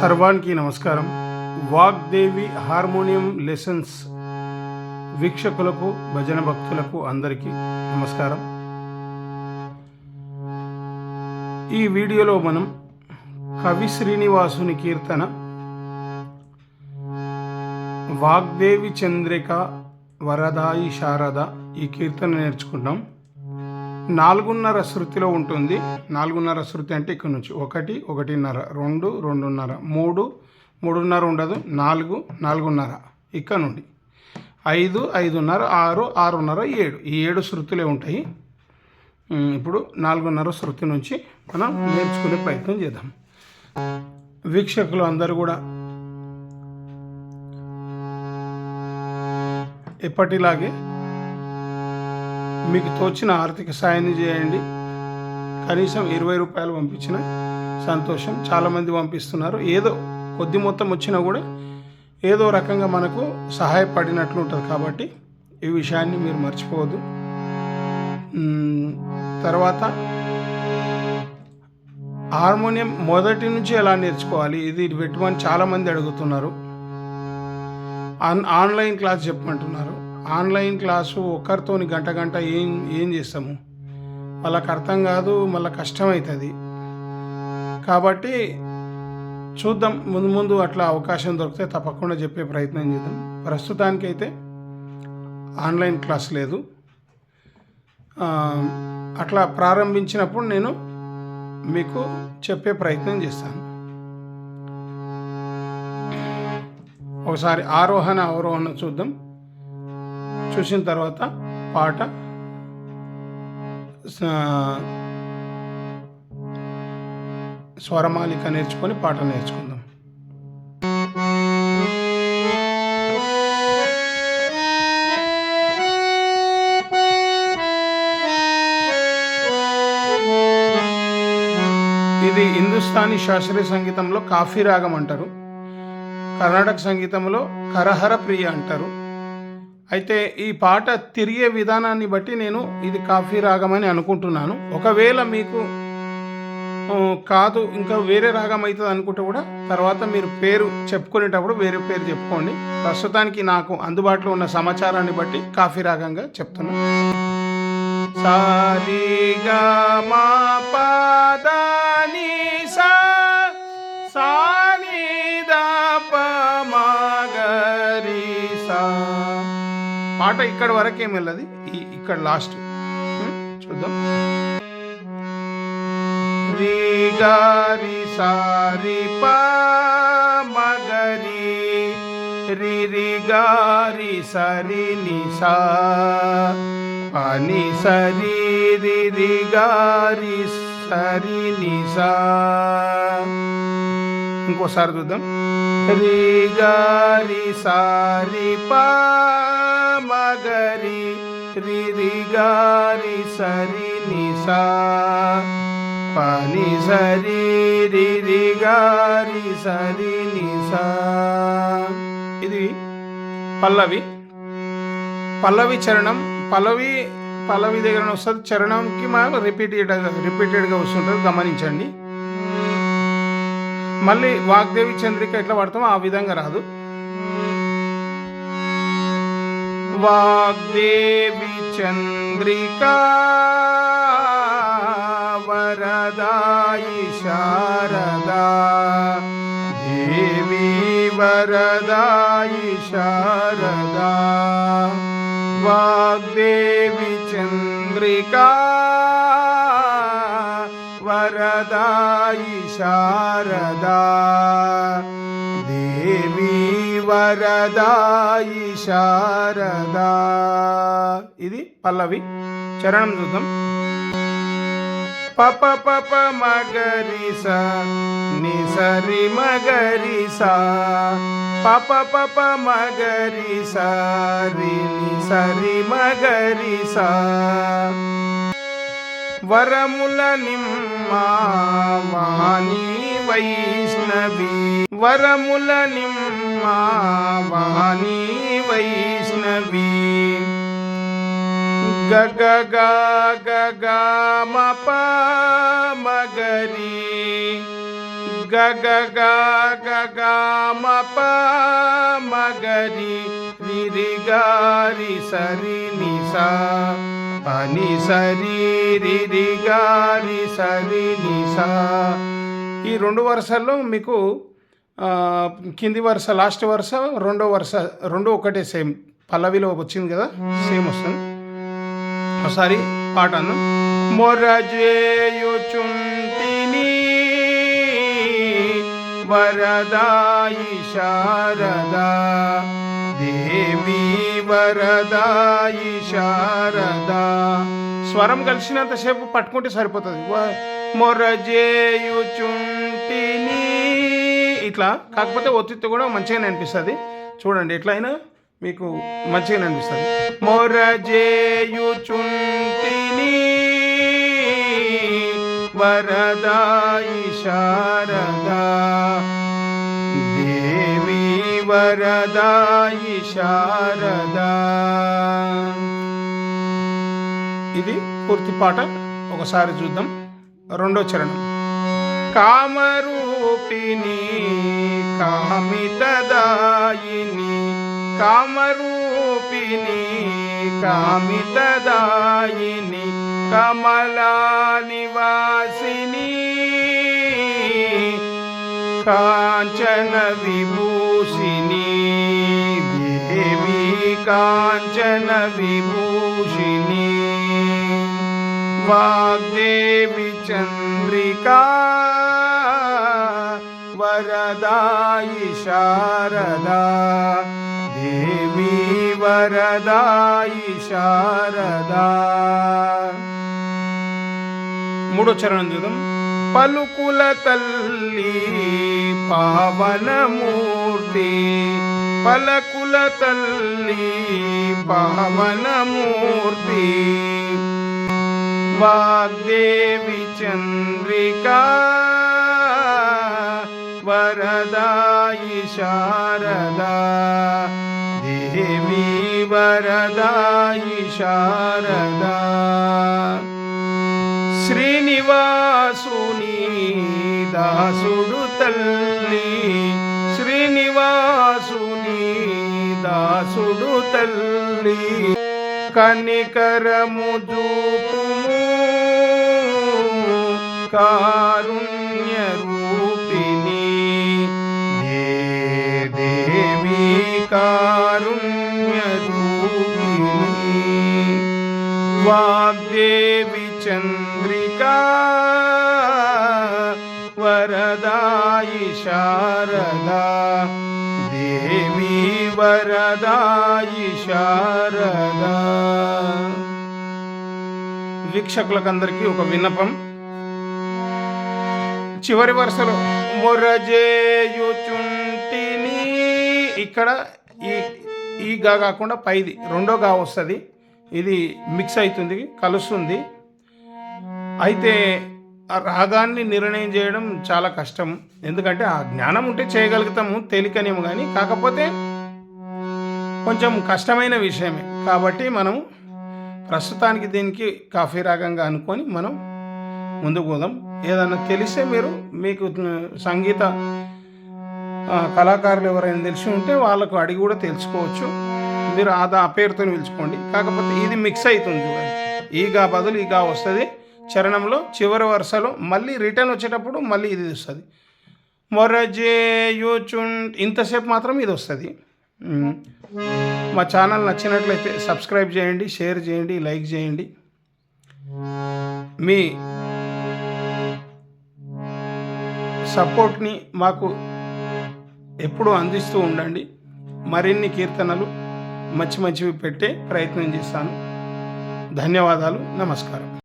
సర్వానికి నమస్కారం. Vagdevi harmonium lessons వీక్షకులకు భజన భక్తులకు అందరికీ నమస్కారం. ఈ వీడియోలో మనం కవి శ్రీనివాసుని కీర్తన వాగ్దేవి చంద్రిక వరదాయి శారద ఈ కీర్తన నేర్చుకుంటాం. నాలుగున్నర శృతిలో ఉంటుంది. నాలుగున్నర శృతి అంటే ఇక్కడ నుంచి. ఒకటి ఒకటిన్నర. రెండు రెండున్నర. మూడు మూడున్నర ఉండదు. నాలుగు నాలుగున్నర. ఇక్కడ నుండి. ఐదు ఐదున్నర. ఆరు ఆరున్నర ఏడు. ఈ ఏడు శృతులే ఉంటాయి. ఇప్పుడు నాలుగున్నర శృతి నుంచి మనం నేర్చుకునే ప్రయత్నం చేద్దాం. వీక్షకులు అందరూ కూడా ఎప్పటిలాగే మీకు తోచిన ఆర్థిక సాయాన్ని చేయండి. కనీసం ఇరవై రూపాయలు పంపించిన సంతోషం చాలామంది పంపిస్తున్నారు. ఏదో కొద్ది మొత్తం వచ్చినా కూడా ఏదో రకంగా మనకు సహాయపడినట్లు ఉంటుంది కాబట్టి ఈ విషయాన్ని మీరు మర్చిపోవద్దు. తర్వాత హార్మోనియం మొదటి నుంచి ఎలా నేర్చుకోవాలి? ఇది పెట్టమని చాలామంది అడుగుతున్నారు. ఆన్ ఆన్లైన్ క్లాస్ చెప్పమంటున్నారు. ఆన్లైన్ క్లాసు ఒకరితోని గంట గంట ఏం ఏం చేస్తాము? వాళ్ళకి అర్థం కాదు మళ్ళీ కష్టమవుతుంది కాబట్టి చూద్దాం. ముందు ముందు అట్లా అవకాశం దొరికితే తప్పకుండా చెప్పే ప్రయత్నం చేద్దాం. ప్రస్తుతానికైతే ఆన్లైన్ క్లాస్ లేదు. అట్లా ప్రారంభించినప్పుడు నేను మీకు చెప్పే ప్రయత్నం చేస్తాను. ఒకసారి ఆరోహణ అవరోహణ చూద్దాం. చూసిన తర్వాత పాట స్వరమాలిక నేర్చుకొని పాట నేర్చుకుందాం. ఇది హిందుస్థానీ శాస్త్రీయ సంగీతంలో కాఫీ రాగం అంటారు. కర్ణాటక సంగీతంలో కరహర ప్రియ అంటారు. అయితే ఈ పాట తిరిగే విధానాన్ని బట్టి నేను ఇది కాఫీ రాగం అని అనుకుంటున్నాను. ఒకవేళ మీకు కాదు ఇంకా వేరే రాగం అవుతుంది అనుకుంటే కూడా తర్వాత మీరు పేరు చెప్పుకునేటప్పుడు వేరే పేరు చెప్పుకోండి. ప్రస్తుతానికి నాకు అందుబాటులో ఉన్న సమాచారాన్ని బట్టి కాఫీ రాగంగా చెప్తున్నాను సారీగా మా పాదా పాట ఇక్కడ వరకేం వెళ్ళదు? ఈ ఇక్కడ లాస్ట్ చూద్దాం. రి గారి సారి ప మగరి రి రి గారి సరి నిసా పని సరి రి రి సరి ని ఇంకోసారి చూద్దాం. రి గారి సారి పగరి మగరి రి గారి సరి ని పని సరి రి గారి సరి నిసా. ఇది పల్లవి. పల్లవి చరణం. పల్లవి పల్లవి దగ్గర వస్తుంది చరణంకి మనం రిపీటెడ్ రిపీటెడ్గా వస్తుంటుంది. గమనించండి. మళ్ళీ వాగ్దేవి చంద్రిక ఎట్లా పడతామో ఆ విధంగా రాదు. వాగ్దేవి చంద్రిక వరదాయి శారదా దేవి వరదాయి శారదా. వాగ్దేవి చంద్రికా వరదాయి శారదా దేవి వరదాయి శారదా ఇది పల్లవి చరణం చూద్దాం. పప పప మగరి స ని మగరి పప పప మగరి సరి నిసరి మగరి వరముల నిమ్మాని వైష్ణవి. వరముల నిమ్మాని వైష్ణవి. గగ గ గ మ ప మగరి గ గ మగరి రి. గారి సరి నిసా పని సరి గారి సరి ని ఈ రెండు వరుసల్లో మీకు కింది వరుస లాస్ట్ వరుస రెండో వరుస రెండు ఒకటే సేమ్. పల్లవిలో వచ్చింది కదా సేమ్ వస్తుంది. ఒకసారి పాట అన్ను మొరజేయుచుంటిని వరదాయి శారదా. దేవి వరదాయి శారదా. స్వరం కలిసినంతసేపు పట్టుకుంటే సరిపోతుంది. మొరజేయుచుంటిని. ఇట్లా కాకపోతే ఒత్తిత్తి కూడా మంచిగానే అనిపిస్తుంది. చూడండి ఎట్లయినా మీకు మంచిగానే అనిపిస్తుంది. మొరజేయుచుంటిని. వరదాయి శారదా. శారదాయి శారదా ఇది పూర్తి పాట ఒకసారి చూద్దాం. రెండో చరణం. కామరూపిణి కామితదాయిని కామరూపిణి కామితదాయిని కమలా నివాసిని కాంచన విభూషిణి దేవి కాంచన విభూషిణి వాగ్దేవి చంద్రికా వరదాయి శారదా దేవి వరదాయి శారదా మూడో చరణం చూద్దాం పలుకుల తల్లి పావనమూర్తి. పలకుల తల్లి పావనమూర్తి. వాగ్దేవి చంద్రికా వరదాయి శారదా. దేవి వరదాయి శారదా. శ్రీనివాసు దాసుడు తల్లి శ్రీనివాసుని దాసుడు తల్లి. కనికరము చూపుము కారుణ్య రూపిణి. దేవి కారుణ్య రూపిణి? వాగ్దేవి చంద్ర వరదాయి శారదా దేవి వరదాయి శారదా వీక్షకులకందరికీ ఒక విన్నపం. చివరి వరుసలో మొరజేయుచుంటిని ఇక్కడ ఈ ఈ గా కాకుండా పైది రెండో గా వస్తుంది. ఇది మిక్స్ అవుతుంది కలుస్తుంది. అయితే ఆ రాగాన్ని నిర్ణయం చేయడం చాలా కష్టం. ఎందుకంటే ఆ జ్ఞానం ఉంటే చేయగలుగుతాము తేలికనేమో కానీ కాకపోతే కొంచెం కష్టమైన విషయమే. కాబట్టి మనం ప్రస్తుతానికి దీనికి కాఫీ రాగంగా అనుకొని మనం ముందుకు పోదాం. ఏదన్నా తెలిస్తే మీరు మీకు సంగీత కళాకారులు ఎవరైనా తెలిసి ఉంటే వాళ్ళకు అడిగి కూడా తెలుసుకోవచ్చు. మీరు ఆ పేరుతో పిలుచుకోండి. కాకపోతే ఇది మిక్స్ అవుతుంది చూడండి. ఈగా బదులు ఈగా వస్తుంది. చరణంలో చివరి వరుసలో మళ్ళీ రిటర్న్ వచ్చేటప్పుడు మళ్ళీ ఇది వస్తుంది. మొరజేయుచున్ ఇంతసేపు మాత్రం ఇది వస్తుంది. మా ఛానల్ నచ్చినట్లయితే సబ్స్క్రైబ్ చేయండి షేర్ చేయండి లైక్ చేయండి. మీ సపోర్ట్ని మాకు ఎప్పుడూ అందిస్తూ ఉండండి. మరిన్ని కీర్తనలు మంచి మంచివి పెట్టే ప్రయత్నం చేస్తాను. ధన్యవాదాలు నమస్కారం.